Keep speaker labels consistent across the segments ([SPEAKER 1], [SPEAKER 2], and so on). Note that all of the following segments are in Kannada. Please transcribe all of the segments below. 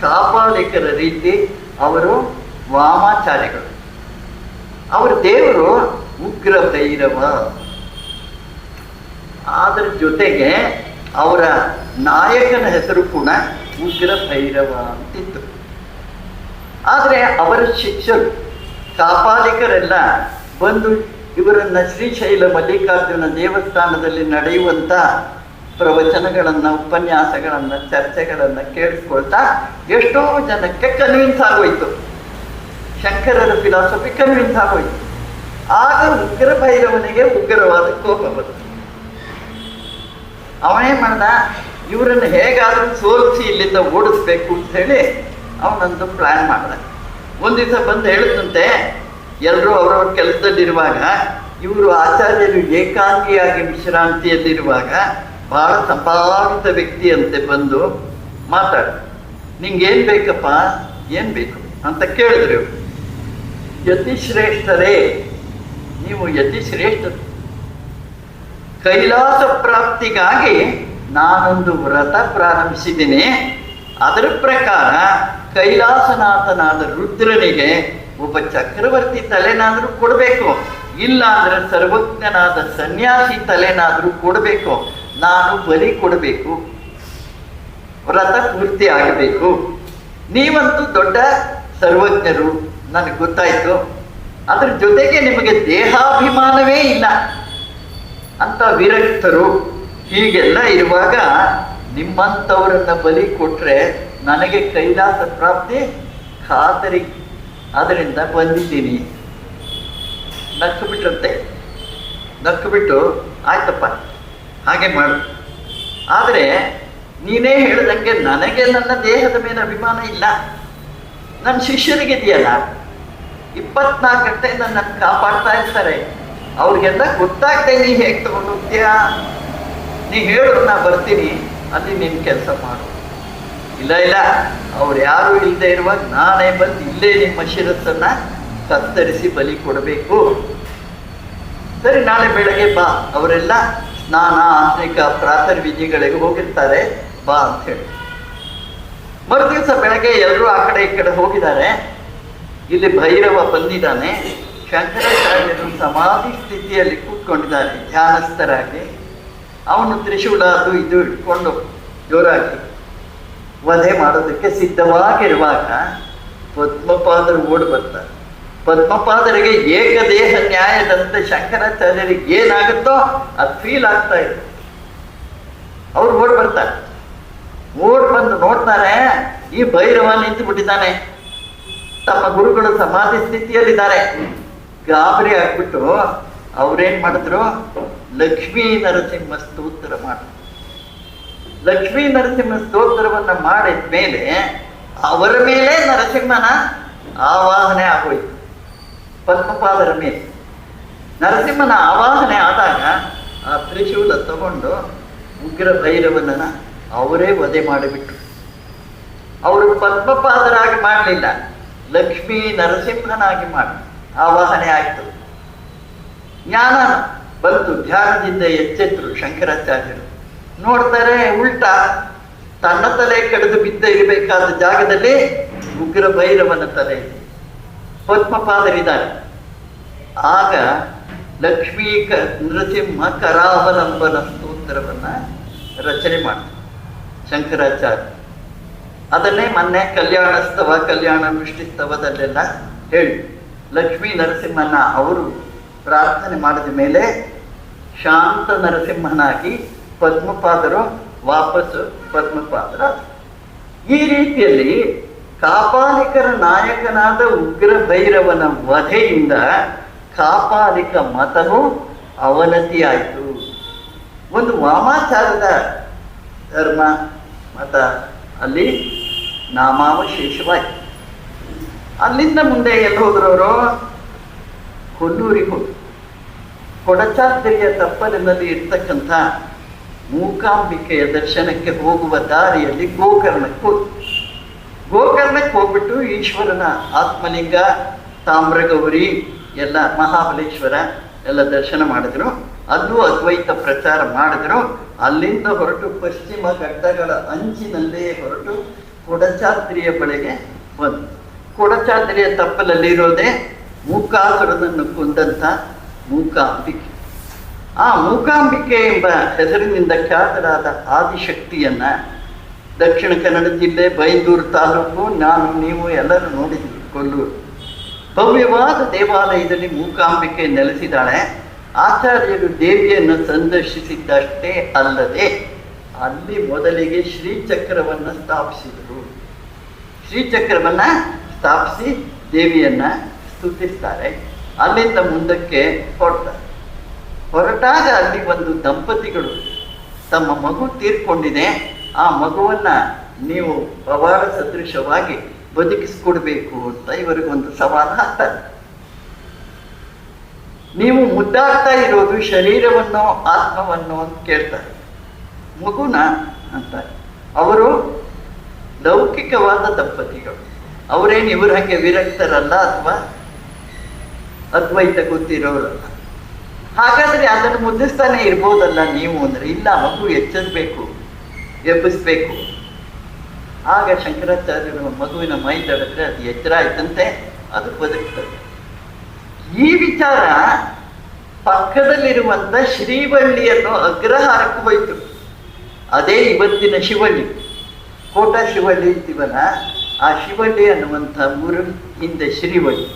[SPEAKER 1] ಕಾಪಾಳಿಕರ ರೀತಿ ಅವರು ವಾಮಾಚಾರ್ಯಗಳು ಅವರ ದೇವರು ಉಗ್ರ ಭೈರವ ಅದರ ಜೊತೆಗೆ ಅವರ ನಾಯಕನ ಹೆಸರು ಕೂಡ ಉಗ್ರ ಭೈರವ ಅಂತಿತ್ತು. ಆದರೆ ಅವರ ಶಿಕ್ಷರು ಕಾಪಾಲಿಕರೆಲ್ಲ ಬಂದು ಇವರನ್ನ ಶ್ರೀಶೈಲ ಮಲ್ಲಿಕಾರ್ಜುನ ದೇವಸ್ಥಾನದಲ್ಲಿ ನಡೆಯುವಂತ ಪ್ರವಚನಗಳನ್ನ, ಉಪನ್ಯಾಸಗಳನ್ನ, ಚರ್ಚೆಗಳನ್ನ ಕೇಳಿಸ್ಕೊಳ್ತಾ ಎಷ್ಟೋ ಜನಕ್ಕೆ ಕನ್ವಿನ್ಸ್ ಆಗೋಯ್ತು. ಶಂಕರರ ಫಿಲಾಸಫಿ ಕನ್ವಿನ್ಸ್ ಆಗೋಯ್ತು. ಆಗ ಉಗ್ರ ಭೈರವನಿಗೆ ಉಗ್ರವಾದ ಕೋಪ ಬಂತು. ಅವನೇ ಮಾಡ್ದ? ಇವರನ್ನು ಹೇಗಾದ್ರೂ ಸೋಲಿಸಿ ಇಲ್ಲಿಂದ ಓಡಿಸ್ಬೇಕು ಅಂತ ಹೇಳಿ ಅವನೊಂದು ಪ್ಲಾನ್ ಮಾಡ್ದ. ಒಂದು ದಿವಸ ಬಂದು ಹೇಳಿದಂತೆ ಎಲ್ಲರೂ ಅವರವ್ರ ಕೆಲಸದಲ್ಲಿರುವಾಗ, ಇವರು ಆಚಾರ್ಯರು ಏಕಾಂಗಿಯಾಗಿ ವಿಶ್ರಾಂತಿಯಲ್ಲಿರುವಾಗ ಬಹಳ ಸಂಪಾದಿತ ವ್ಯಕ್ತಿ ಅಂತೆ ಬಂದು ಮಾತಾಡ. ನಿಂಗೇನ್ ಬೇಕಪ್ಪ? ಏನ್ ಬೇಕು? ಅಂತ ಕೇಳಿದ್ರು. ಯತಿಶ್ರೇಷ್ಠರೇ, ನೀವು ಯತಿಶ್ರೇಷ್ಠರು. ಕೈಲಾಸ ಪ್ರಾಪ್ತಿಗಾಗಿ ನಾನೊಂದು ವ್ರತ ಪ್ರಾರಂಭಿಸಿದ್ದೀನಿ. ಅದರ ಪ್ರಕಾರ ಕೈಲಾಸನಾಥನಾದ ರುದ್ರನಿಗೆ ಒಬ್ಬ ಚಕ್ರವರ್ತಿ ತಲೆನಾದ್ರೂ ಕೊಡಬೇಕು. ಇಲ್ಲ ಅಂದ್ರೆ ಸರ್ವಜ್ಞನಾದ ಸನ್ಯಾಸಿ ತಲೆನಾದ್ರೂ ಕೊಡಬೇಕು. ನಾನು ಬಲಿ ಕೊಡಬೇಕು. ವ್ರತ ಪೂರ್ತಿ ಆಗಬೇಕು. ನೀವಂತೂ ದೊಡ್ಡ ಸರ್ವಜ್ಞರು, ನನಗೆ ಗೊತ್ತಾಯ್ತು. ಅದ್ರ ಜೊತೆಗೆ ನಿಮಗೆ ದೇಹಾಭಿಮಾನವೇ ಇಲ್ಲ. ಅಂತ ವಿರಕ್ತರು ಹೀಗೆಲ್ಲ ಇರುವಾಗ ನಿಮ್ಮಂಥವರನ್ನ ಬಲಿ ಕೊಟ್ರೆ ನನಗೆ ಕೈಲಾಸ ಪ್ರಾಪ್ತಿ? ಖಾತರಿ. ಅದರಿಂದ ಬಂದಿದ್ದೀನಿ. ನಕ್ಕು ಬಿಟ್ರಂತೆ. ನಕ್ಕು ಬಿಟ್ಟು, ಆಯ್ತಪ್ಪ. ಹಾಗೆ ಮಾಡು. ಆದರೆ ನೀನೇ ಹೇಳಿದಂಗೆ ನನಗೆ ನನ್ನ ದೇಹದ ಮೇಲೆ ಅಭಿಮಾನ ಇಲ್ಲ. ನನ್ನ ಶಿಷ್ಯರಿಗಿದೆಯಲ್ಲ ಇಪ್ಪತ್ನಾಲ್ಕು ಗಂಟೆ ನನ್ನನ್ನು ಕಾಪಾಡ್ತಾ ಇರ್ತಾರೆ. ಅವ್ರಿಗೆಲ್ಲ ಗೊತ್ತಾಗ್ತದೆ ನೀ ಹೇಗೆ ತಗೊಂಡು ಹೋಗ್ತೀಯಾ? ನೀ ಹೇಳು ನಾ ಬರ್ತೀನಿ, ಅಲ್ಲಿ ನಿನ್ನ ಕೆಲಸ ಮಾಡು. ಇಲ್ಲ ಇಲ್ಲ. ಅವ್ರು ಯಾರು ಇಲ್ಲದೆ ಇರುವಾಗ ನಾನೇ ಬಂದು ಇಲ್ಲೇ ನಿಮ್ಮ ಶಿರಸ್ಸನ್ನ ಕತ್ತರಿಸಿ ಬಲಿ ಕೊಡಬೇಕು. ಸರಿ, ನಾಳೆ ಬೆಳಗ್ಗೆ ಬಾ, ಅವರೆಲ್ಲ ಸ್ನಾನ ಆಂತರಿಕ ಪ್ರಾತರ್ ವಿಧಿಗಳಿಗೆ ಹೋಗಿರ್ತಾರೆ, ಬಾ ಅಂತ ಹೇಳಿ. ಮರುದಿವಸ ಬೆಳಗ್ಗೆ ಎಲ್ಲರೂ ಆ ಕಡೆ ಈ ಕಡೆ ಹೋಗಿದ್ದಾರೆ. ಇಲ್ಲಿ ಭೈರವ ಬಂದಿದ್ದಾನೆ. ಶಂಕರಾಚಾರ್ಯರು ಸಮಾಧಿ ಸ್ಥಿತಿಯಲ್ಲಿ ಕೂತ್ಕೊಂಡಿದ್ದಾರೆ, ಧ್ಯಾನಸ್ಥರಾಗಿ. ಅವನು ತ್ರಿಶೂಲ ಅದು ಇದು ಇಟ್ಕೊಂಡು ಜೋರಾಗಿ ವಧೆ ಮಾಡೋದಕ್ಕೆ ಸಿದ್ಧವಾಗಿರುವಾಗ ಪದ್ಮಪಾದರು ಓಡಿ ಬರ್ತಾರೆ. ಪದ್ಮಪಾದರಿಗೆ ಏಕದೇಹ ನ್ಯಾಯದಂತೆ ಶಂಕರಾಚಾರ್ಯರಿಗೆ ಏನಾಗುತ್ತೋ ಅದು ಫೀಲ್ ಆಗ್ತಾ ಇದೆ. ಅವ್ರು ಓಡ್ ಬರ್ತಾರೆ. ಓಡ್ ಬಂದು ನೋಡ್ತಾರೆ, ಈ ಭೈರವ ನಿಂತು ಬಿಟ್ಟಿದ್ದಾನೆ ತಮ್ಮ ಗುರುಗಳು ಸಮಾಧಿ ಸ್ಥಿತಿಯಲ್ಲಿದ್ದಾರೆ. ಗಾಬರಿ ಆಗ್ಬಿಟ್ಟು ಅವ್ರೇನ್ ಮಾಡಿದ್ರು ಲಕ್ಷ್ಮೀ ನರಸಿಂಹ ಸ್ತೋತ್ರ ಮಾಡಿದ್ರು ಲಕ್ಷ್ಮೀ ನರಸಿಂಹ ಸ್ತೋತ್ರವನ್ನ ಮಾಡಿದ ಮೇಲೆ ಅವರ ಮೇಲೆ ನರಸಿಂಹನ ಆವಾಹನೆ ಆಗೋಯ್ತು. ಪದ್ಮಪಾದರ ಮೇಲೆ ನರಸಿಂಹನ ಆವಾಹನೆ ಆದಾಗ ಆ ತ್ರಿಶೂಲ ತಗೊಂಡು ಉಗ್ರ ಭೈರವನನ್ನ ಅವರೇ ವಧೆ ಮಾಡಿಬಿಟ್ರು. ಅವರು ಪದ್ಮಪಾದರಾಗಿ ಮಾಡಲಿಲ್ಲ, ಲಕ್ಷ್ಮೀ ನರಸಿಂಹನಾಗಿ ಮಾಡಿ ಆವಾಹನೆ ಆಯಿತು. ಜ್ಞಾನ ಬಂತು, ಧ್ಯಾನದಿಂದ ಎಚ್ಚೆತ್ತರು ಶಂಕರಾಚಾರ್ಯರು. ನೋಡ್ತಾರೆ ಉಲ್ಟಾ, ತನ್ನ ತಲೆ ಕಡಿದು ಬಿದ್ದ ಇರಬೇಕಾದ ಜಾಗದಲ್ಲಿ ಉಗ್ರ ಭೈರವನ ತಲೆ ಇದೆ. ಪದ್ಮಪಾದರಿದ್ದಾರೆ ಆಗ ಲಕ್ಷ್ಮೀ ಕ ನೃಸಿಂಹ ಕರಾವಲಂಬನ ಸ್ತೋತ್ರವನ್ನ ರಚನೆ ಮಾಡ್ತಾರೆ ಶಂಕರಾಚಾರ್ಯ. ಅದನ್ನೇ ಮೊನ್ನೆ ಕಲ್ಯಾಣಸ್ತವ ಕಲ್ಯಾಣ ಮಿಷ್ಟಿಸ್ತವದಲ್ಲೆಲ್ಲ ಹೇಳಿ. ಲಕ್ಷ್ಮೀ ನರಸಿಂಹನ ಅವರು ಪ್ರಾರ್ಥನೆ ಮಾಡಿದ ಮೇಲೆ ಶಾಂತ ನರಸಿಂಹನಾಗಿ ಪದ್ಮಪಾದರು ವಾಪಸ್ಸು ಪದ್ಮಪಾದರ. ಈ ರೀತಿಯಲ್ಲಿ ಕಾಪಾಲಿಕರ ನಾಯಕನಾದ ಉಗ್ರ ಭೈರವನ ವಧೆಯಿಂದ ಕಾಪಾಲಿಕ ಮತವು ಅವನತಿಯಾಯಿತು. ಒಂದು ವಾಮಾಚಾರದ ಧರ್ಮ ಮತ ಅಲ್ಲಿ ನಾಮಾವಶೇಷವಾಯಿತು. ಅಲ್ಲಿಂದ ಮುಂದೆ ಎಲ್ಲಿ ಹೋದ್ರವರು ಕೊಲ್ಲೂರಿಗೆ ಹೋದ್ರು ಕೊಡಚಾದ್ರಿಯ ತಪ್ಪಲಿನಲ್ಲಿ ಇರ್ತಕ್ಕಂಥ ಮೂಕಾಂಬಿಕೆಯ ದರ್ಶನಕ್ಕೆ ಹೋಗುವ ದಾರಿಯಲ್ಲಿ ಗೋಕರ್ಣಕ್ಕೆ ಗೋಕರ್ಣಕ್ಕೆ ಹೋಗ್ಬಿಟ್ಟು ಈಶ್ವರನ ಆತ್ಮಲಿಂಗ, ತಾಮ್ರಗೌರಿ, ಎಲ್ಲ ಮಹಾಬಲೇಶ್ವರ ಎಲ್ಲ ದರ್ಶನ ಮಾಡಿದ್ರು. ಅಲ್ಲೂ ಅದ್ವೈತ ಪ್ರಚಾರ ಮಾಡಿದ್ರು. ಅಲ್ಲಿಂದ ಹೊರಟು ಪಶ್ಚಿಮ ಘಟ್ಟಗಳ ಅಂಚಿನಲ್ಲೇ ಹೊರಟು ಕೊಡಚಾದ್ರಿಯ ಬಳಿಗೆ ಬಂದು. ಕೊಡಚಾದ್ರಿಯ ತಪ್ಪಲಲ್ಲಿರೋದೇ ಮೂಕಾಸುರನನ್ನು ಕೊಂದಂಥ ಮೂಕಾಂಬಿಕೆ. ಆ ಮೂಕಾಂಬಿಕೆ ಎಂಬ ಹೆಸರಿನಿಂದ ಖ್ಯಾತರಾದ ಆದಿಶಕ್ತಿಯನ್ನ ದಕ್ಷಿಣ ಕನ್ನಡ ಜಿಲ್ಲೆ ಬೈಂದೂರು ತಾಲೂಕು. ನಾನು ನೀವು ಎಲ್ಲರೂ ನೋಡಿದ್ದೀವಿ ಕೊಲ್ಲೂರು. ಭವ್ಯವಾದ ದೇವಾಲಯದಲ್ಲಿ ಮೂಕಾಂಬಿಕೆ ನೆಲೆಸಿದ್ದಾಳೆ. ಆಚಾರ್ಯರು ದೇವಿಯನ್ನು ಸಂದರ್ಶಿಸಿದ್ದಷ್ಟೇ ಅಲ್ಲದೆ ಅಲ್ಲಿ ಮೊದಲಿಗೆ ಶ್ರೀಚಕ್ರವನ್ನು ಸ್ಥಾಪಿಸಿದರು. ಶ್ರೀಚಕ್ರವನ್ನ ಸ್ಥಾಪಿಸಿ ದೇವಿಯನ್ನ ಸ್ತುತಿಸ್ತಾರೆ. ಅಲ್ಲಿಂದ ಮುಂದಕ್ಕೆ ಹೊರಡ್ತಾರೆ ಹೊರಟಾಗ ಅಲ್ಲಿ ಒಂದು ದಂಪತಿಗಳು ತಮ್ಮ ಮಗು ತೀರ್ಕೊಂಡಿದೆ. ಆ ಮಗುವನ್ನ ನೀವು ಪವಾಡ ಸದೃಶವಾಗಿ ಬದುಕಿಸ್ಕೊಡ್ಬೇಕು ಅಂತ ಇವರಿಗೊಂದು ಸವಾಲು ಹಾಕ್ತಾರೆ ನೀವು ಮುದ್ದಾಡ್ತಾ ಇರೋದು ಶರೀರವನ್ನು ಆತ್ಮವನ್ನು ಅಂತ ಕೇಳ್ತಾರೆ. ಮಗುನ ಅಂತ. ಅವರು ಲೌಕಿಕವಾದ ದಂಪತಿಗಳು. ಅವರೇನು ಇವ್ರ ಹಾಗೆ ವಿರಕ್ತರಲ್ಲ ಅಥವಾ ಅದ್ವೈತ ಗೊತ್ತಿರೋರಲ್ಲ ಹಾಗಾದ್ರೆ ಅದನ್ನು ಮುದ್ದಿಸ್ತಾನೆ ಇರ್ಬೋದಲ್ಲ ನೀವು ಅಂದ್ರೆ? ಇಲ್ಲ, ಮಗು ಎಚ್ಚರಬೇಕು. ಎಬ್ಬಿಸ್ಬೇಕು ಆಗ ಶಂಕರಾಚಾರ್ಯರು ಮಗುವಿನ ಮೈ ತಡೆದ್ರೆ ಅದು ಎಚ್ಚರ ಆಯ್ತಂತೆ ಅದು ಬದುಕ್ತದೆ. ಈ ವಿಚಾರ ಪಕ್ಕದಲ್ಲಿರುವಂತ ಶ್ರೀವಳ್ಳಿಯನ್ನು ಅಗ್ರಹಾರಕ್ಕೆ ಹೋಯಿತು. ಅದೇ ಇವತ್ತಿನ ಶಿವಳ್ಳಿ. ಕೋಟ ಶಿವಳ್ಳಿ ಇದ್ದೀವಲ್ಲ, ಆ ಶಿವಳ್ಳಿ ಅನ್ನುವಂಥ ಊರು ಹಿಂದೆ ಶ್ರೀವಳ್ಳಿ.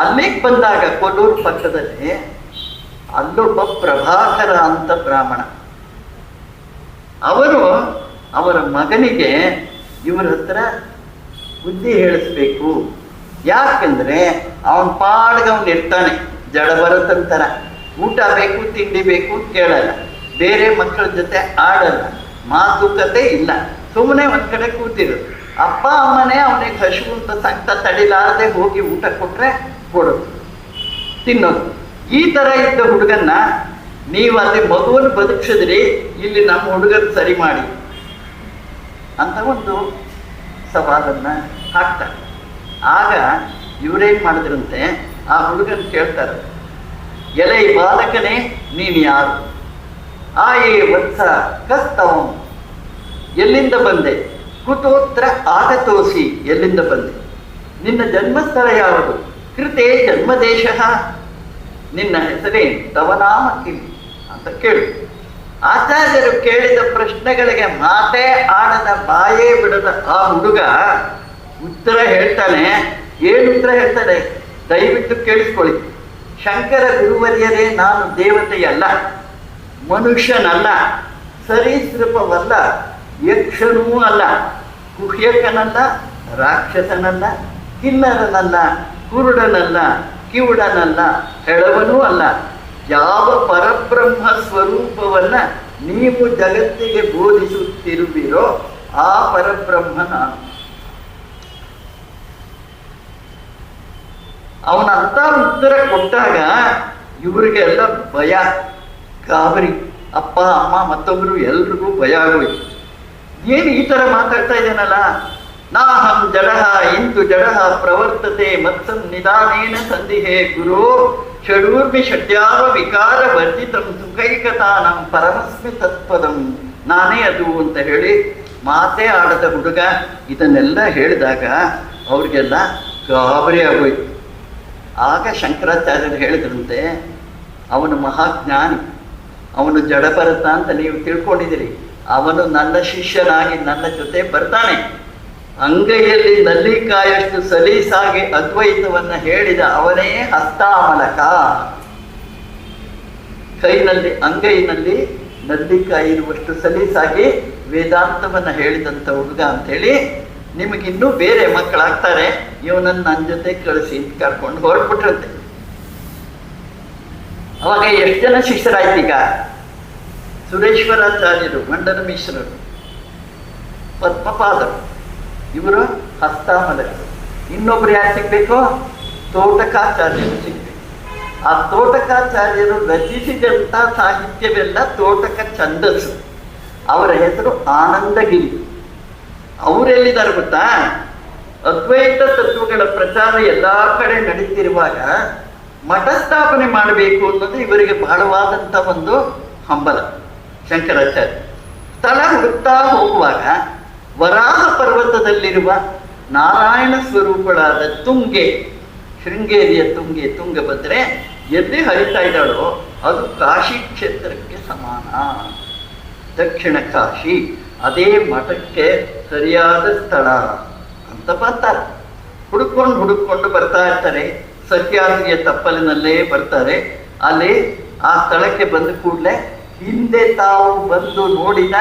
[SPEAKER 1] ಅಲ್ಲಿಗೆ ಬಂದಾಗ ಕೊಲ್ಲೂರು ಪಕ್ಕದಲ್ಲಿ ಅಲ್ಲೊಬ್ಬ ಪ್ರಭಾಕರ ಅಂತ ಬ್ರಾಹ್ಮಣ. ಅವರು ಅವರ ಮಗನಿಗೆ ಇವರ ಹತ್ರ ಬುದ್ಧಿ ಹೇಳಿಸ್ಬೇಕು. ಯಾಕಂದ್ರೆ ಅವನ ಪಾಡ್ಗೆ ಅವನು ಇರ್ತಾನೆ. ಜಡ ಬರತ್ತಂತರ ಊಟ ಬೇಕು, ತಿಂಡಿ ಬೇಕು ಕೇಳಲ್ಲ. ಬೇರೆ ಮಕ್ಕಳ ಜೊತೆ ಆಡಲ್ಲ. ಮಾತುಕತೆ ಇಲ್ಲ. ಸುಮ್ಮನೆ ಒಂದ್ ಕಡೆ ಕೂತಿರು ಅಪ್ಪ, ಅಮ್ಮನೇ ಅವನಿಗೆ ಹಸಿವು ಅಂತ ಸಕ್ತ ತಡಿಲಾರದೆ ಹೋಗಿ ಊಟ ಕೊಟ್ರೆ ಕೊಡೋದು. ತಿನ್ನೋದು. ಈ ತರ ಇದ್ದ ಹುಡುಗನ್ನ ನೀವು ಅಲ್ಲಿ ಮಗುವನ್ನು ಬದುಕಿಸಿದ್ರಿ. ಇಲ್ಲಿ ನಮ್ಮ ಹುಡುಗನ ಸರಿ ಮಾಡಿ ಅಂತ ಒಂದು ಸವಾಲನ್ನ ಹಾಕ್ತಾರೆ. ಆಗ ಇವರೇನ್ ಮಾಡಿದ್ರಂತೆ? ಆ ಹುಡುಗನ್ ಕೇಳ್ತಾರೆ, ಎಲೆ ಬಾಲಕನೇ, ನೀನು ಯಾರು? ಆಯೇ ವತ್ಸ ಕಸ್ತವಂ. ಎಲ್ಲಿಂದ ಬಂದೆ? ಕುತೋತ್ರ ಆಗತೋಸಿ, ಎಲ್ಲಿಂದ ಬಂದೆ? ನಿನ್ನ ಜನ್ಮಸ್ಥಳ ಯಾವುದು? ಕೃತೆ ಜನ್ಮದೇಶ. ನಿನ್ನ ಹೆಸರೇ ತವನಾಮ ಕಿಲ್ ಅಂತ ಕೇಳು. ಆಚಾರ್ಯರು ಕೇಳಿದ ಪ್ರಶ್ನೆಗಳಿಗೆ ಮಾತೇ ಆಡದ ಬಾಯೇ ಬಿಡದ ಆ ಹುಡುಗ ಉತ್ತರ ಹೇಳ್ತಾನೆ, ಏನು ಉತ್ತರ ಹೇಳ್ತಾನೆ? ದಯವಿಟ್ಟು ಕೇಳಿಸ್ಕೊಳ್ಳಿ. ಶಂಕರ ಗುರುವರ್ಯರೇ ನಾನು ದೇವತೆಯಲ್ಲ, ಮನುಷ್ಯನಲ್ಲ, ಸರೀಸೃಪವಲ್ಲ, ಯಕ್ಷನೂ ಅಲ್ಲ ಕುಹ್ಯಕನಲ್ಲ ರಾಕ್ಷಸನಲ್ಲ, ಕಿನ್ನರನಲ್ಲ, ಕುರುಡನಲ್ಲ, ಕಿವುಡನಲ್ಲ, ಹೆಳವನೂ ಅಲ್ಲ. ಯಾವ ಪರಬ್ರಹ್ಮ ಸ್ವರೂಪವನ್ನ ನೀವು ಜಗತ್ತಿಗೆ ಬೋಧಿಸುತ್ತಿರುವಿರೋ ಆ ಪರಬ್ರಹ್ಮ ನಾನು ಅವನಂತ ಉತ್ತರ ಕೊಟ್ಟಾಗ ಇವರಿಗೆಲ್ಲ ಭಯ. ಗಾಬರಿ. ಅಪ್ಪ, ಅಮ್ಮ, ಮತ್ತೊಬ್ರು ಎಲ್ರಿಗೂ ಭಯ ಆಗೋಯ್ತು. ಏನು ಈ ತರ ಮಾತಾಡ್ತಾ ಇದ್ದಾನಲ್ಲ? ನಾಹಂ ಜಡಹ ಇಂದು ಜಡಹ ಪ್ರವರ್ತತೆ ಮತ್ಸಂ ನಿಧಾನೇನ ಸಂದಿಹೇ ಗುರು. ಷಡೂರ್ಮಿ ಷಡ್ಯಾವ ವಿಕಾರ ವರ್ಜಿತಂ ಸುಖೈಕತಾನಂ ಪರಮಸ್ಮಿ ತತ್ಪದಂ ನಾನೇ ಅದು ಅಂತ ಹೇಳಿ ಮಾತೇ ಆಡದ ಹುಡುಗ ಇದನ್ನೆಲ್ಲ ಹೇಳಿದಾಗ ಅವ್ರಿಗೆಲ್ಲ ಗಾಬರಿ ಆಗೋಯ್ತು. ಆಗ ಶಂಕರಾಚಾರ್ಯರು ಹೇಳಿದ್ರಂತೆ, ಅವನು ಮಹಾಜ್ಞಾನಿ, ಅವನು ಜಡ ಬರುತ್ತಾ ಅಂತ ನೀವು ತಿಳ್ಕೊಂಡಿದ್ದೀರಿ. ಅವನು ನನ್ನ ಶಿಷ್ಯನಾಗಿ ನನ್ನ ಜೊತೆ ಬರ್ತಾನೆ. ಅಂಗೈಯಲ್ಲಿ ನಲ್ಲಿಕಾಯಷ್ಟು ಸಲೀಸಾಗಿ ಅದ್ವೈತವನ್ನ ಹೇಳಿದ ಅವನೇ ಹಸ್ತಾಮಲಕ. ಕೈನಲ್ಲಿ, ಅಂಗೈನಲ್ಲಿ ನಲ್ಲಿಕಾಯಿ ಇರುವಷ್ಟು ಸಲೀಸಾಗಿ ವೇದಾಂತವನ್ನ ಹೇಳಿದಂತ ಹುಡುಗ ಅಂತೇಳಿ ನಿಮಗಿನ್ನೂ ಬೇರೆ ಮಕ್ಕಳಾಗ್ತಾರೆ. ಇವನನ್ನ ನನ್ನ ಜೊತೆ ಕಳಿಸಿ ಅಂತ ಕರ್ಕೊಂಡು ಹೊರಟ್ಬಿಟ್ರಂತೆ ಅವಾಗ ಎಷ್ಟು ಜನ ಶಿಷ್ಯರಾಯ್ತು ಈಗ ಸುರೇಶ್ವರಾಚಾರ್ಯರು, ಮಂಡನ ಮಿಶ್ರರು, ಪದ್ಮಪಾದರು. ಇವರು ಹಸ್ತಾಮಲಕರು ಇನ್ನೊಬ್ರು ಯಾರು ಸಿಗ್ಬೇಕು? ತೋಟಕಾಚಾರ್ಯರು ಸಿಗ್ಬೇಕು. ಆ ತೋಟಕಾಚಾರ್ಯರು ರಚಿಸಿದಂತ ಸಾಹಿತ್ಯವೆಲ್ಲ ತೋಟಕ ಛಂದಸ್ಸು. ಅವರ ಹೆಸರು ಆನಂದಗಿರಿ. ಅವರೆಲ್ಲಿದ್ದಾರೆ ಗೊತ್ತಾ? ಅದ್ವೈತ ತತ್ವಗಳ ಪ್ರಚಾರ ಎಲ್ಲಾ ಕಡೆ ನಡೀತಿರುವಾಗ ಮಠ ಸ್ಥಾಪನೆ ಮಾಡಬೇಕು ಅನ್ನೋದು ಇವರಿಗೆ ಬಹಳವಾದಂಥ ಒಂದು ಹಂಬಲ. ಶಂಕರಾಚಾರ್ಯ. ಸ್ಥಳ ಹುಡುಕ್ತಾ ಹೋಗುವಾಗ ವರಾಹ ಪರ್ವತದಲ್ಲಿರುವ ನಾರಾಯಣ ಸ್ವರೂಪಗಳಾದ ತುಂಗೆ, ಶೃಂಗೇರಿಯ ತುಂಗೆ ತುಂಗಭದ್ರೆ ಎಲ್ಲಿ ಹರಿತಾ ಇದ್ದಾಳೋ ಅದು ಕಾಶಿ ಕ್ಷೇತ್ರಕ್ಕೆ ಸಮಾನ. ದಕ್ಷಿಣ ಕಾಶಿ, ಅದೇ ಮಠಕ್ಕೆ ಸರಿಯಾದ ಸ್ಥಳ ಅಂತ ಬರ್ತಾರೆ. ಹುಡುಕೊಂಡು ಹುಡುಕೊಂಡು ಬರ್ತಾ ಇರ್ತಾರೆ. ಸತ್ಯಾದ್ರಿಯ ತಪ್ಪಲಿನಲ್ಲೇ ಬರ್ತಾರೆ. ಅಲ್ಲಿ ಆ ಸ್ಥಳಕ್ಕೆ ಬಂದ ಕೂಡಲೇ ಹಿಂದೆ ತಾವು ಬಂದು ನೋಡಿದ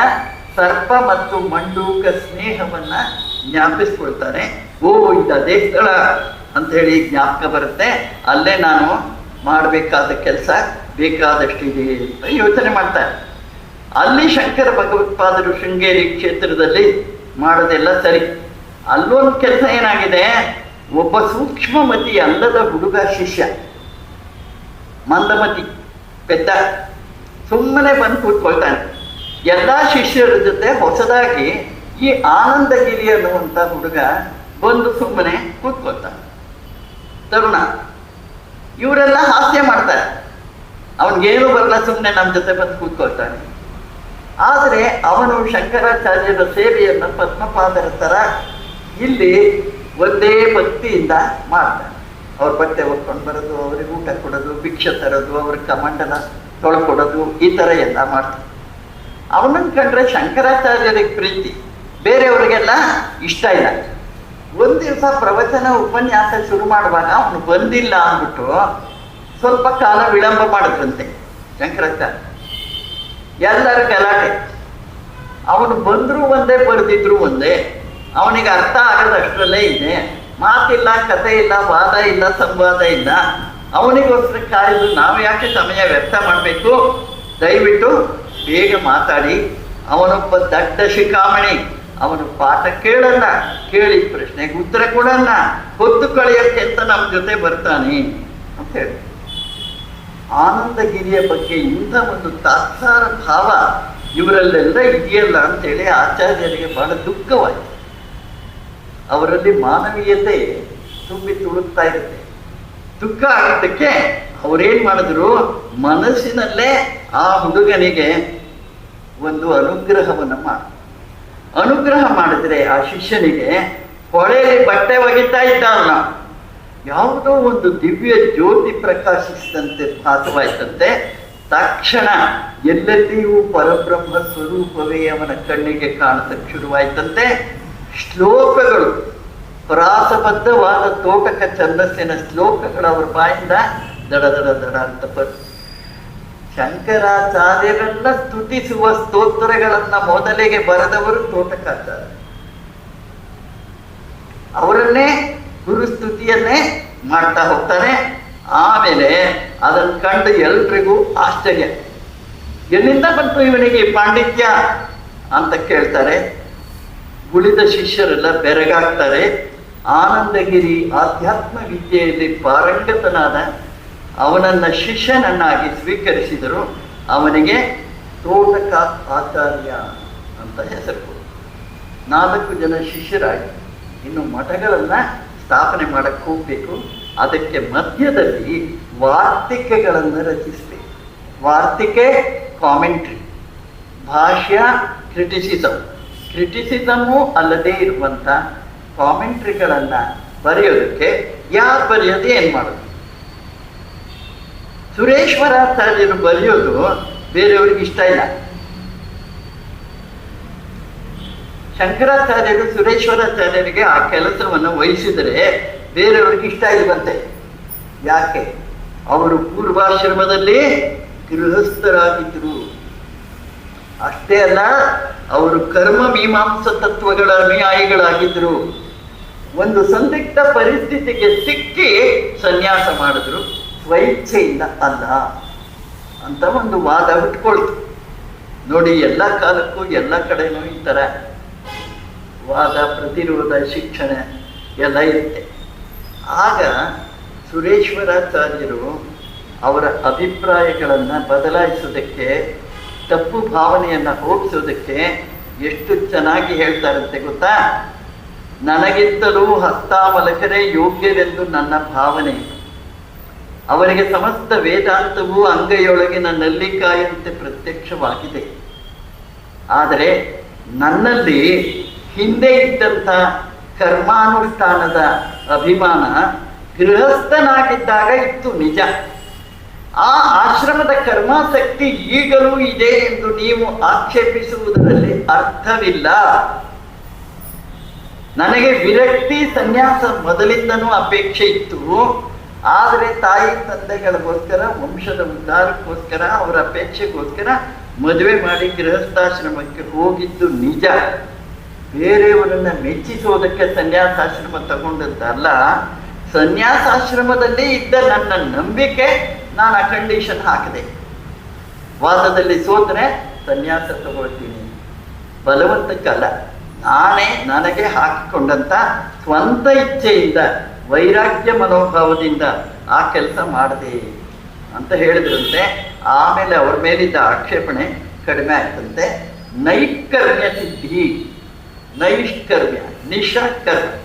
[SPEAKER 1] ಸರ್ಪ ಮತ್ತು ಮಂಡೂಕ ಸ್ನೇಹವನ್ನ ಜ್ಞಾಪಿಸ್ಕೊಳ್ತಾನೆ ಓ ಇದ್ದ ಅದೇ ಅಂತ ಹೇಳಿ ಜ್ಞಾಪಕ ಬರುತ್ತೆ. ಅಲ್ಲೇ ನಾನು ಮಾಡಬೇಕಾದ ಕೆಲಸ ಬೇಕಾದಷ್ಟಿದೆ ಅಂತ ಯೋಚನೆ ಮಾಡ್ತಾರೆ. ಅಲ್ಲಿ ಶಂಕರ ಭಗವತ್ಪಾದರು ಶೃಂಗೇರಿ ಕ್ಷೇತ್ರದಲ್ಲಿ ಮಾಡೋದೆಲ್ಲ ಸರಿ. ಅಲ್ಲೊಂದು ಕೆಲಸ ಏನಾಗಿದೆ? ಒಬ್ಬ ಸೂಕ್ಷ್ಮಮತಿ ಅಲ್ಲದ ಹುಡುಗ ಶಿಷ್ಯ. ಮಂದಮತಿ, ಪೆದ್ದ. ಸುಮ್ಮನೆ ಬಂದು ಕೂತ್ಕೊಳ್ತಾನೆ. ಎಲ್ಲ ಶಿಷ್ಯರ ಜೊತೆ ಹೊಸದಾಗಿ ಈ ಆನಂದಗಿರಿ ಅನ್ನುವಂಥ ಹುಡುಗ ಬಂದು ಸುಮ್ಮನೆ ಕೂತ್ಕೊಳ್ತಾನೆ. ತರುಣ, ಇವರೆಲ್ಲ ಹಾಸ್ಯ ಮಾಡ್ತಾರೆ. ಅವನಿಗೇನು ಬರಲ್ಲ, ಸುಮ್ಮನೆ ನಮ್ಮ ಜೊತೆ ಬಂದು ಕೂತ್ಕೊಳ್ತಾನೆ. ಆದರೆ ಅವನು ಶಂಕರಾಚಾರ್ಯರ ಸೇವೆಯನ್ನು ಪದ್ಮಪಾದರ ಥರ ಇಲ್ಲಿ ಒಂದೇ ಭಕ್ತಿಯಿಂದ ಮಾಡ್ತಾನೆ. ಅವ್ರ ಬಟ್ಟೆ ಹೊತ್ಕೊಂಡು ಬರೋದು, ಅವ್ರಿಗೆ ಊಟ ಕೊಡೋದು, ಭಿಕ್ಷೆ ತರೋದು, ಅವ್ರಿಗೆ ಕಮಂಡನ ತೊಳ್ಕೊಡೋದು, ಈ ಥರ ಎಲ್ಲ ಮಾಡ್ತಾನೆ. ಅವನನ್ನು ಕಂಡ್ರೆ ಶಂಕರಾಚಾರ್ಯರಿಗೆ ಪ್ರೀತಿ. ಬೇರೆಯವರಿಗೆಲ್ಲ ಇಷ್ಟ ಇಲ್ಲ. ಒಂದು ದಿವಸ ಪ್ರವಚನ ಉಪನ್ಯಾಸ ಶುರು ಮಾಡುವಾಗ ಅವನು ಬಂದಿಲ್ಲ ಅಂದ್ಬಿಟ್ಟು ಸ್ವಲ್ಪ ಕಾಲ ವಿಳಂಬ ಮಾಡಿದ್ರಂತೆ ಶಂಕರಾಚಾರ್ಯ. ಎಲ್ಲರ ಗಲಾಟೆ. ಅವನು ಬಂದರೂ ಒಂದೇ, ಬರೆದಿದ್ರು ಒಂದೇ. ಅವನಿಗೆ ಅರ್ಥ ಆಗದಷ್ಟರಲ್ಲೇ ಇದೆ. ಮಾತಿಲ್ಲ, ಕತೆ ಇಲ್ಲ, ವಾದ ಇಲ್ಲ, ಸಂವಾದ ಇಲ್ಲ. ಅವನಿಗೋಸ್ಕರ ಕಾಯ್ದು ನಾವು ಯಾಕೆ ಸಮಯ ವ್ಯರ್ಥ ಮಾಡಬೇಕು? ದಯವಿಟ್ಟು ಬೇಗ ಮಾತಾಡಿ, ಅವನೊಬ್ಬ ದಡ್ಡ ಶಿಖಾಮಣಿ, ಅವನು ಪಾಠ ಕೇಳಲ್ಲ, ಕೇಳಿ ಪ್ರಶ್ನೆಗೆ ಉತ್ತರ ಕೊಡಲ್ಲ, ಹೊತ್ತು ಕಳೆಯಕ್ಕೆ ಅಂತ ನಮ್ಮ ಜೊತೆ ಬರ್ತಾನೆ ಅಂತ ಹೇಳಿ. ಆನಂದಗಿರಿಯ ಬಗ್ಗೆ ಇಂಥ ಒಂದು ತಾತ್ಸಾರ ಭಾವ ಇವರಲ್ಲೆಲ್ಲ ಇದೆಯಲ್ಲ ಅಂತೇಳಿ ಆಚಾರ್ಯರಿಗೆ ಬಹಳ ದುಃಖವಾಯಿತು. ಅವರಲ್ಲಿ ಮಾನವೀಯತೆ ತುಂಬಿ ತುಳುಕ್ತಾ ಇರುತ್ತೆ. ದುಃಖ ಆಗಿದ್ದಕ್ಕೆ ಅವರೇನ್ ಮಾಡಿದ್ರು? ಮನಸ್ಸಿನಲ್ಲೇ ಆ ಹುಡುಗನಿಗೆ ಒಂದು ಅನುಗ್ರಹವನ್ನು ಮಾಡ. ಅನುಗ್ರಹ ಮಾಡಿದ್ರೆ ಆ ಶಿಷ್ಯನಿಗೆ ಹೊಳೆಯಲ್ಲಿ ಬಟ್ಟೆ ಒಗಿತಾ ಇದ್ದಾನ ಯಾವುದೋ ಒಂದು ದಿವ್ಯ ಜ್ಯೋತಿ ಪ್ರಕಾಶಿಸಿದಂತೆ ಭಾಸವಾಯ್ತಂತೆ. ತಕ್ಷಣ ಎಲ್ಲೆಲ್ಲಿಯೂ ಪರಬ್ರಹ್ಮ ಸ್ವರೂಪವೇ ಅವನ ಕಣ್ಣಿಗೆ ಕಾಣತಕ್ಕೆ ಶುರುವಾಯ್ತಂತೆ. ಶ್ಲೋಕಗಳು, ಪ್ರಾಸಬದ್ಧವಾದ ತೋಟಕ ಛಂದಸ್ಸಿನ ಶ್ಲೋಕಗಳು ಅವರ ಬಾಯಿಂದ ದಡ ದಡ ದಡ ಅಂತ ಬಂತು ಶಂಕರಾಚಾರ್ಯರನ್ನ ಸ್ತುತಿಸುವ ಸ್ತೋತ್ರಗಳನ್ನ ಮೊದಲಿಗೆ ಬರೆದವರು ತೋಟಕಾಚಾರ್ಯ. ಅವರನ್ನೇ ಗುರುಸ್ತುತಿಯನ್ನೇ ಮಾಡ್ತಾ ಹೋಗ್ತಾರೆ ಆಮೇಲೆ ಅದನ್ನು ಕಂಡು ಎಲ್ರಿಗೂ ಆಶ್ಚರ್ಯ. ಎಲ್ಲಿಂದ ಬಂತು ಇವನಿಗೆ ಪಾಂಡಿತ್ಯ ಅಂತ ಕೇಳ್ತಾರೆ. ಉಳಿದ ಶಿಷ್ಯರೆಲ್ಲ ಬೆರಗಾಗ್ತಾರೆ. ಆನಂದಗಿರಿ ಆಧ್ಯಾತ್ಮ ವಿದ್ಯೆಯಲ್ಲಿ ಪಾರಂಗತನಾದ ಅವನನ್ನ ಶಿಷ್ಯನನ್ನಾಗಿ ಸ್ವೀಕರಿಸಿದರು ಅವನಿಗೆ ತೋಟಕ ಆಚಾರ್ಯ ಅಂತ ಹೆಸರು. ನಾಲ್ಕು ಜನ ಶಿಷ್ಯರಾಗಿ ಇನ್ನು ಮಠಗಳನ್ನ ಸ್ಥಾಪನೆ ಮಾಡಕ್ಕೆ ಹೋಗ್ಬೇಕು. ಅದಕ್ಕೆ ಮಧ್ಯದಲ್ಲಿ ವಾರ್ತಿಕೆಗಳನ್ನು ರಚಿಸಬೇಕು. ವಾರ್ತಿಕೆ, ಕಾಮೆಂಟ್ರಿ, ಭಾಷ್ಯ ಕ್ರಿಟಿಸಿಸಮ್ ಕ್ರಿಟಿಸಿಸಮು ಅಲ್ಲದೆ ಇರುವಂಥ ಕಾಮೆಂಟ್ರಿಗಳನ್ನು ಬರೆಯೋದಕ್ಕೆ ಯಾರು ಬರೆಯೋದು ಏನು ಮಾಡೋದು? ಸುರೇಶ್ವರಾಚಾರ್ಯರು ಬರೆಯೋದು ಬೇರೆಯವ್ರಿಗೆ ಇಷ್ಟ ಇಲ್ಲ. ಶಂಕರಾಚಾರ್ಯರು ಸುರೇಶ್ವರಾಚಾರ್ಯರಿಗೆ ಆ ಕೆಲಸವನ್ನು ವಹಿಸಿದರೆ ಬೇರೆಯವ್ರಿಗೆ ಇಷ್ಟ ಇಲ್ವಂತೆ. ಯಾಕೆ? ಅವರು ಪೂರ್ವಾಶ್ರಮದಲ್ಲಿ ಗೃಹಸ್ಥರಾಗಿದ್ದರು. ಅಷ್ಟೇ ಅಲ್ಲ, ಅವರು ಕರ್ಮ ಮೀಮಾಂಸ ತತ್ವಗಳ ಅನುಯಾಯಿಗಳಾಗಿದ್ದರು. ಒಂದು ಸಂದಿಗ್ಧ ಪರಿಸ್ಥಿತಿಗೆ ಸಿಕ್ಕಿ ಸನ್ಯಾಸ ಮಾಡಿದ್ರು. ಸ್ವಇಚ್ಛೆಯಿಂದ ಅಲ್ಲ ಅಂತ ಒಂದು ವಾದ ಹುಟ್ಕೊಳ್ತು ನೋಡಿ, ಎಲ್ಲ ಕಾಲಕ್ಕೂ ಎಲ್ಲ ಕಡೆನೂ ಈ ಥರ ವಾದ, ಪ್ರತಿರೋಧ, ಶಿಕ್ಷಣ ಎಲ್ಲ ಇರುತ್ತೆ. ಆಗ ಸುರೇಶ್ವರಾಚಾರ್ಯರು ಅವರ ಅಭಿಪ್ರಾಯಗಳನ್ನು ಬದಲಾಯಿಸೋದಕ್ಕೆ, ತಪ್ಪು ಭಾವನೆಯನ್ನು ಹೋಗಿಸೋದಕ್ಕೆ ಎಷ್ಟು ಚೆನ್ನಾಗಿ ಹೇಳ್ತಾರಂತೆ ಗೊತ್ತಾ? ನನಗಿಂತಲೂ ಹಸ್ತಾಮಲಕರೇ ಯೋಗ್ಯವೆಂದು ನನ್ನ ಭಾವನೆ. ಅವರಿಗೆ ಸಮಸ್ತ ವೇದಾಂತವು ಅಂಗೈಯೊಳಗಿನ ನಲ್ಲಿಕಾಯಂತೆ ಪ್ರತ್ಯಕ್ಷವಾಗಿದೆ. ಆದರೆ ನನ್ನಲ್ಲಿ ಹಿಂದೆ ಇದ್ದಂಥ ಕರ್ಮಾನುಷ್ಠಾನದ ಅಭಿಮಾನ ಗೃಹಸ್ಥನಾಗಿದ್ದಾಗ ಇತ್ತು ನಿಜ. ಆ ಆಶ್ರಮದ ಕರ್ಮಾಸಕ್ತಿ ಈಗಲೂ ಇದೆ ಎಂದು ನೀವು ಆಕ್ಷೇಪಿಸುವುದರಲ್ಲಿ ಅರ್ಥವಿಲ್ಲ. ನನಗೆ ವಿರಕ್ತಿ ಸನ್ಯಾಸ ಮೊದಲಿಂದನೂ ಅಪೇಕ್ಷೆ ಇತ್ತು. ಆದರೆ ತಾಯಿ ತಂದೆಗಳಿಗೋಸ್ಕರ, ವಂಶದ ಉದ್ಧಾರಕ್ಕೋಸ್ಕರ, ಅವರ ಅಪೇಕ್ಷೆಗೋಸ್ಕರ ಮದುವೆ ಮಾಡಿ ಗೃಹಸ್ಥಾಶ್ರಮಕ್ಕೆ ಹೋಗಿದ್ದು ನಿಜ. ಬೇರೆಯವರನ್ನ ಮೆಚ್ಚಿಸೋದಕ್ಕೆ ಸನ್ಯಾಸಾಶ್ರಮ ತಗೊಂಡದ್ದಲ್ಲ. ಸನ್ಯಾಸಾಶ್ರಮದಲ್ಲಿ ಇದ್ದ ನನ್ನ ನಂಬಿಕೆ ನಾನು ಆ ಕಂಡೀಷನ್ ಹಾಕಿದೆ. ವಾದದಲ್ಲಿ ಸೋತ್ರೆ ಸನ್ಯಾಸ ತಗೊಳ್ತೀನಿ. ಬಲವಂತಕ್ಕಲ್ಲ. ನಾನೇ ನನಗೆ ಹಾಕಿಕೊಂಡಂತ ಸ್ವಂತ ಇಚ್ಛೆಯಿಂದ ವೈರಾಗ್ಯ ಮನೋಭಾವದಿಂದ ಆ ಕೆಲಸ ಮಾಡಿದೆ ಅಂತ ಹೇಳಿದ್ರಂತೆ. ಆಮೇಲೆ ಅವ್ರ ಮೇಲಿದ್ದ ಆಕ್ಷೇಪಣೆ ಕಡಿಮೆ ಆಗ್ತಂತೆ. ನೈಷ್ಕರ್ಮ್ಯ ಸಿದ್ಧಿ, ನೈಷ್ಕರ್ಮ್ಯ ನಿಷ್ಕರ್ಮ